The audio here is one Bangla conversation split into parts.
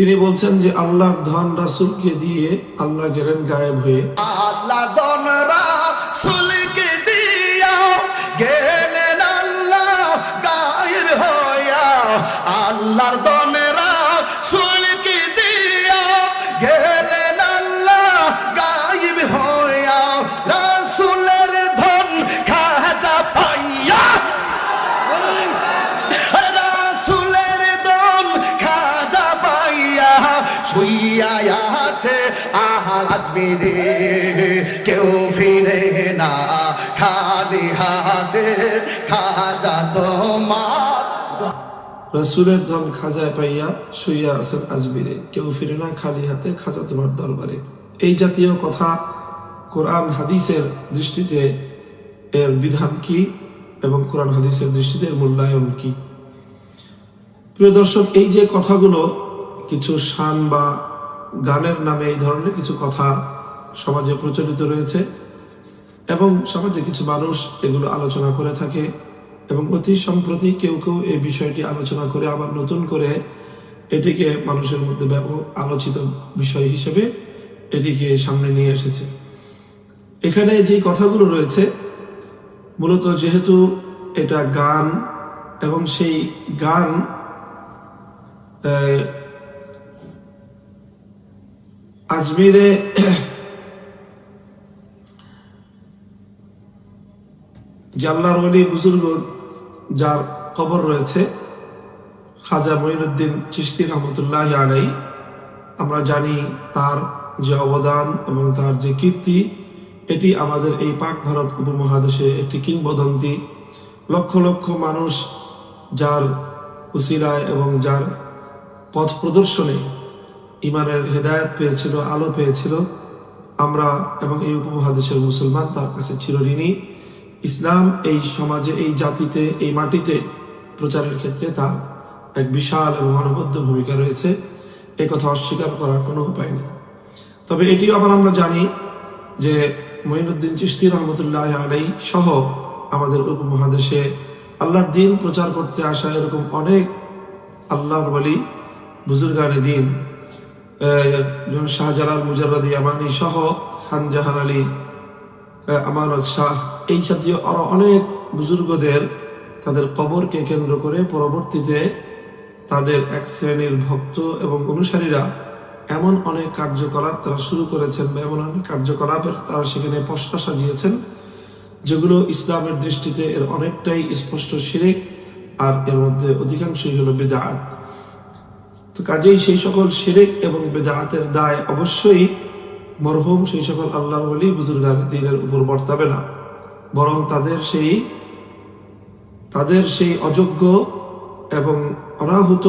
তিনি বলছেন যে আল্লাহর ধন রাসুলকে দিয়ে আল্লাহ গেলেন গায়েব হয়ে। আল্লাহ ধন সুলকে আহাজ মেরে কেউ ফিরে না, খালি হাতে খাজা তোমার। রসুলের ধন খাজায় পাইয়া শুইয়া আছেন আজমিরে। কেউ ফিরে না, খালি হাতে খাজা তোমার দরবারে। এই জাতীয় কথা কোরআন হাদিসের দৃষ্টিতে এর বিধান কি এবং কোরআন হাদিসের দৃষ্টিতে এর মূল্যায়ন কি? প্রিয় দর্শক, এই যে কথাগুলো কিছু শান বা গানের নামে এই ধরনের কিছু কথা সমাজে প্রচলিত রয়েছে এবং সমাজে কিছু মানুষ এগুলো আলোচনা করে থাকে এবং অতি সম্প্রতি কেউ কেউ এই বিষয়টি আলোচনা করে আবার নতুন করে এটিকে মানুষের মধ্যে ব্যাপক আলোচিত বিষয় হিসেবে এটিকে সামনে নিয়ে এসেছে। এখানে যে কথাগুলো রয়েছে, মূলত যেহেতু এটা গান এবং সেই গান আজমিরে যে আল্লাহর ওলি বুজুর্গ যার কবর রয়েছে, খাজা মঈনুদ্দিন চিস্তি রহমতুল্লাহ আলাই আমরা জানি তার যে অবদান এবং তার যে কীর্তি, এটি আমাদের এই পাক ভারত উপমহাদেশে একটি কিংবদন্তি। লক্ষ লক্ষ মানুষ যার উসিলায় এবং যার পথ প্রদর্শনে ইমানের হেদায়ত পেয়েছিল, আলো পেয়েছিল। আমরা এবং এই উপমহাদেশের মুসলমান, তার কাছে চিরঋণী ইসলাম এই সমাজে, এই জাতিতে, এই মাটিতে প্রচারের ক্ষেত্রে তার এক বিশাল এবং অনবদ্য ভূমিকা রয়েছে। এ কথা অস্বীকার করার কোনো উপায় নেই। তবে এটিও আবার আমরা জানি যে মঈনুদ্দিন চিস্তি রহমতুল্লাহ আলাই সহ আমাদের উপমহাদেশে আল্লাহর দিন প্রচার করতে আসা এরকম অনেক আল্লাহর বলি বুজুর্গানে দিন শাহজালাল মুজাররাদি আমানি সহ খান জাহান আলী আমানত শাহ, এই জাতীয় আরও অনেক বুজুর্গদের তাদের কবরকে কেন্দ্র করে পরবর্তীতে তাদের এক শ্রেণির ভক্ত এবং অনুসারীরা এমন অনেক কার্যকলাপ তারা শুরু করেছেন বা এমন অনেক কার্যকলাপের তারা সেখানে পশরা সাজিয়েছেন, যেগুলো ইসলামের দৃষ্টিতে এর অনেকটাই স্পষ্ট শিরেক আর এর মধ্যে অধিকাংশই হলো বেদাআত তো কাজেই সেই সকল শিরেক এবং বেদাআতের দায় অবশ্যই মরহুম সেই সকল আল্লাহর বলি বুজুর্গান দিনের উপর বর্তাবে না। বরং তাদের সেই তাদের সেই অযোগ্য এবং অনাহুত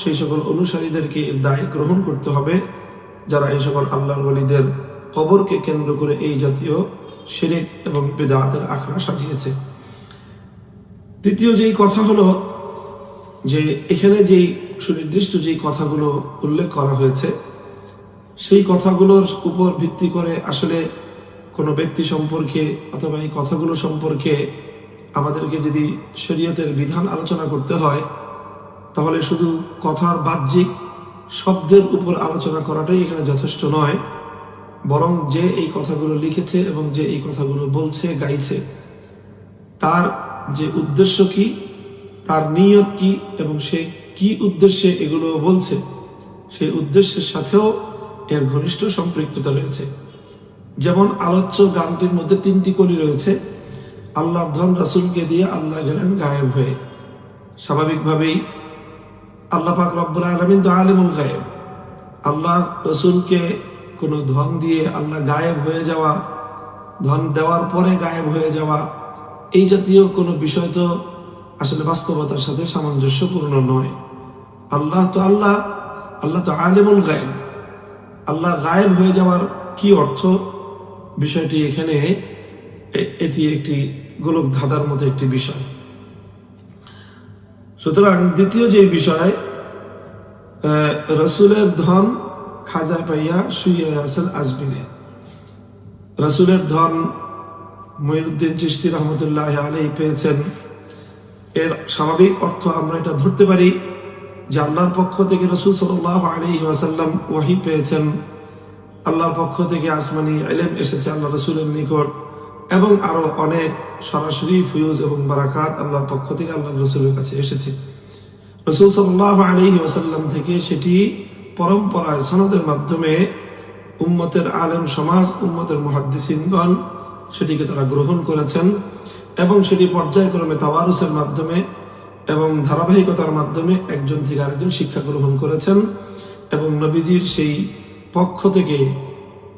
সেই সকল অনুসারীদেরকে দায় গ্রহণ করতে হবে, যারা এই সকল আল্লাহর বলিদের কবরকে কেন্দ্র করে এই জাতীয় শিরেক এবং বেদাতের আখড়া সাজিয়েছে। দ্বিতীয় যেই কথা হলো যে এখানে যেই সুনির্দিষ্ট যেই কথাগুলো উল্লেখ করা হয়েছে, সেই কথাগুলোর উপর ভিত্তি করে আসলে কোনো ব্যক্তি সম্পর্কে অথবা এই কথাগুলো সম্পর্কে আমাদেরকে যদি শরীয়তের বিধান আলোচনা করতে হয়, তাহলে শুধু কথার বাহ্যিক শব্দের উপর আলোচনা করাটাই এখানে যথেষ্ট নয়, বরং যে এই কথাগুলো লিখেছে এবং যে এই কথাগুলো বলছে, গাইছে, তার যে উদ্দেশ্য কি, তার নিয়ত কি এবং সে কি উদ্দেশ্যে এগুলো বলছে? সেই উদ্দেশ্যের সাথেও এর ঘনিষ্ঠ সম্পৃক্ততা রয়েছে। যেমন আলোচ্য গানটির মধ্যে তিনটি কলি রয়েছে, আল্লাহর ধন রাসুলকে দিয়ে আল্লাহ গেলেন গায়েব হয়ে। স্বাভাবিকভাবেই আল্লাহ পাক রব্বুল আলমিন তো আলিমুল গায়েব। আল্লাহ রসুলকে কোনো ধন দিয়ে আল্লাহ গায়েব হয়ে যাওয়া, ধন দেওয়ার পরে গায়েব হয়ে যাওয়া, এই জাতীয় কোনো বিষয় তো আসলে বাস্তবতার সাথে সামঞ্জস্যপূর্ণ নয়। আল্লাহ তো আল্লাহ আল্লাহ তো আলিমুল গায়েব। আল্লাহ গায়েব হয়ে যাওয়ার কি অর্থ? বিষয়টি এখানে এটি একটি গোলক ধাঁধার মতো একটি বিষয়। সুতরাং দ্বিতীয় যে বিষয় রসুলের ধন খাজা পাইয়া শুয়ে আছেন আজমিরে। রসুলের ধন মঈনুদ্দিন চিস্তি রহমতুল্লাহ আলাই পেয়েছেন। এর স্বাভাবিক অর্থ আমরা এটা ধরতে পারি যে আল্লাহর পক্ষ থেকে রসুল সাল্লাহ আলী ওয়াসাল্লাম ওয়াহি পেয়েছেন। আল্লাহর পক্ষ থেকে আসমানি এলেম এসেছে আল্লাহ রসুলের নিকট এবং আরও অনেক সরাসরি ফিউজ এবং বারাকাত আল্লাহর পক্ষ থেকে আল্লাহ রসুলের কাছে এসেছে। রসুল সাল্লাহ আলী ওয়াসাল্লাম থেকে সেটি পরম্পরায় সনদের মাধ্যমে উম্মতের আলেম সমাজ, উম্মতের মহাদ্দিসিনগণ সেটিকে তারা গ্রহণ করেছেন। এবং সেটি পর্যায়ক্রমে তাওয়ারুসের মাধ্যমে এবং ধারাবাহিকতার মাধ্যমে একজন থেকে আরেকজন শিক্ষা গ্রহণ করেছেন এবং নবীজির সেই পক্ষ থেকে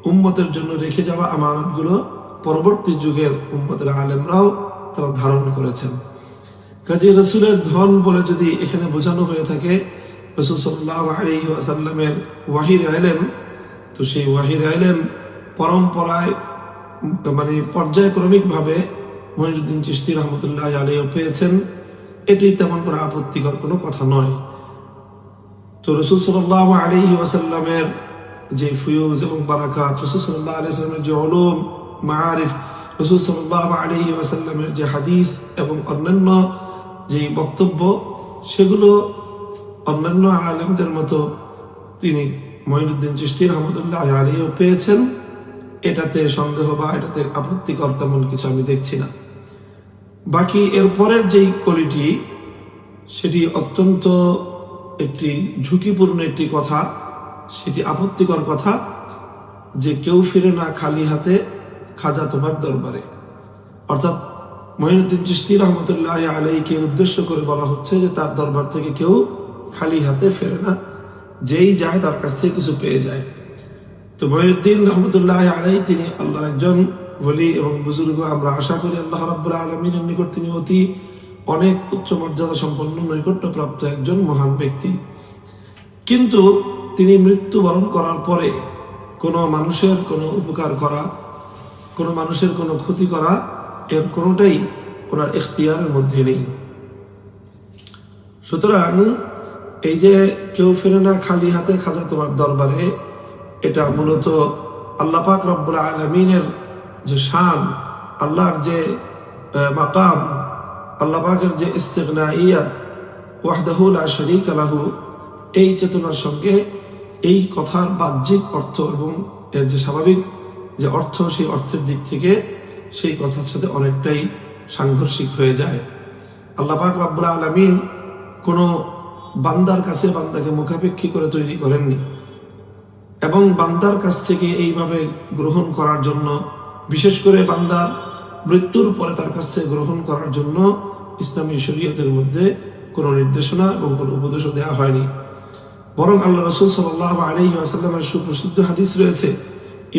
উম্মতের জন্য রেখে যাওয়া আমানতগুলো পরবর্তী যুগের উম্মতের আলেমরাও তারা ধারণ করেছেন। কাজী রসুলের ধন বলে যদি এখানে বোঝানো হয়ে থাকে, রসুল সাল্লাহ ওয়াহির আলেম, তো সেই ওয়াহির আলেম পরম্পরায় মানে পর্যায়ক্রমিকভাবে মহিনুদ্দিন চিস্তি রহমতুল্লাহ আলীও পেয়েছেন। এটি তেমন কোনো আপত্তিকর কোনো কথা নয়। তো রসুল সাল্লাহ আলী ওয়াসাল্লামের যে ফুয়ুজ এবং বারাকাত, রসুল সাল্লাহ আলি সাল্লামের যে অলম মারিফ রসুল সাল্লাহ আলী ওয়াসাল্লামের যে হাদিস এবং অন্যান্য যে বক্তব্য, সেগুলো অন্যান্য আলেমদের মতো তিনি মহিনুদ্দিন চিস্তি রহমতুল্লাহ আলীও পেয়েছেন। এটাতে সন্দেহ বা এটাতে আপত্তিকর তেমন কিছু আমি দেখছি না। বাকি এর পরের যেই কলিটি, সেটি অত্যন্ত একটি ঝুঁকিপূর্ণ একটি কথা, সেটি আপত্তিকর কথা যে কেউ ফিরে না খালি হাতে খাজা তোমার দরবারে। অর্থাৎ মহিনুদ্দিন চিস্তি রহমতুল্লাহ আলাইকে উদ্দেশ্য করে বলা হচ্ছে যে তার দরবার থেকে কেউ খালি হাতে ফেরে না, যেই যায় তার কাছ থেকে কিছু পেয়ে যায়। তো মহিনুদ্দিন রহমতুল্লাহ আলাই তিনি আল্লাহর একজন বলি এবং বুজুর্গ, আমরা আশা করি আল্লাহ রাব্বুল আলমিনের নিকট তিনি অতি অনেক উচ্চ মর্যাদা সম্পন্ন নৈকট্যপ্রাপ্ত একজন মহান ব্যক্তি। কিন্তু তিনি মৃত্যুবরণ করার পরে কোনো মানুষের কোনো উপকার করা, কোনো মানুষের কোনো ক্ষতি করা, এর কোনোটাই ওনার এখতিয়ারের মধ্যে নেই। সুতরাং এই যে কেউ ফিরে না খালি হাতে খাজা তোমার দরবারে, এটা মূলত আল্লাহ পাক রব্বুল আলমিনের যে শান, আল্লাহর যে মাকাম, আল্লাহ পাকের যে ইস্তেগনা ইয়াত ওয়াহদাহুল শরিক আলাহু এই চেতনার সঙ্গে এই কথার বাহ্যিক অর্থ এবং এর যে স্বাভাবিক যে অর্থ, সেই অর্থের দিক থেকে সেই কথার সাথে অনেকটাই সাংঘর্ষিক হয়ে যায়। আল্লাহ পাক রব্বুল আলমিন কোনো বান্দার কাছে বান্দাকে মুখাপেক্ষী করে তৈরি করেননি। এবং বান্দার কাছ থেকে এইভাবে গ্রহণ করার জন্য বিশেষ করে বান্দার মৃত্যুর পরে তার কাছ থেকে গ্রহণ করার জন্য ইসলামী শরীয়তের মধ্যে কোনো নির্দেশনা এবং কোনো উপদেশও দেওয়া হয়নি। বরং আল্লাহ রসুল সাল্লাহ আলহি আসাল্লামের সুপ্রসিদ্ধ হাদিস রয়েছে,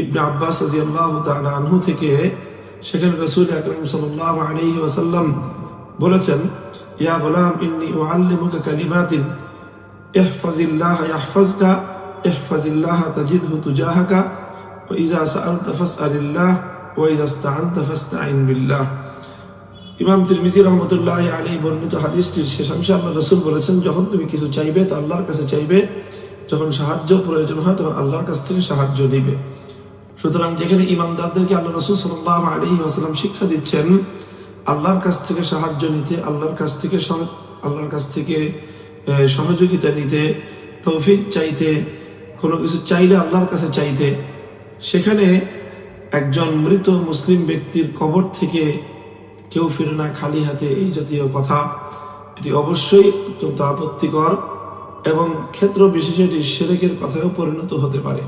ইবনে আব্বাস আজি আল্লাহ আনহু থেকে। সেখানে রসুল আকরম সাল্লাহ আলহি আসাল্লাম বলেছেন, ইয়া গোলাম, ইন্নি ও আল্লিমুকা কালিমাতিন, ইহফাজিল্লাহ ইয়াহফাজকা, ইহফাজিল্লাহ তাজিদ হু তুজাহাকা ইজা সাল তফাস আলিল্লাহ বিল্লাহ। ইমাম তিরমিজি রহমতুল্লাহ আলী বর্ণিত হাদিসটির শেষাংশে আল্লাহ রসুল বলেছেন, যখন তুমি কিছু চাইবে তো আল্লাহর কাছে চাইবে, যখন সাহায্য প্রয়োজন হয় তখন আল্লাহর কাছ থেকে সাহায্য নিবে। সুতরাং যেখানে ইমানদারদেরকে আল্লাহ রসুল সাল্লাহ আলী আসালাম শিক্ষা দিচ্ছেন, আল্লাহর কাছ থেকে সাহায্য নিতে, আল্লাহর কাছ থেকে আল্লাহর কাছ থেকে সহযোগিতা নিতে, তৌফিক চাইতে, কোনো কিছু চাইলে আল্লাহর কাছে চাইতে, সেখানে একজন মৃত মুসলিম ব্যক্তির কবর থেকে কেউ ফিরে না খালি হাতে এই জাতীয় কথা। এটি অবশ্যই অত্যন্ত আপত্তিকর এবং ক্ষেত্র বিশেষে এটি সেরেকের কথায়ও পরিণত হতে পারে।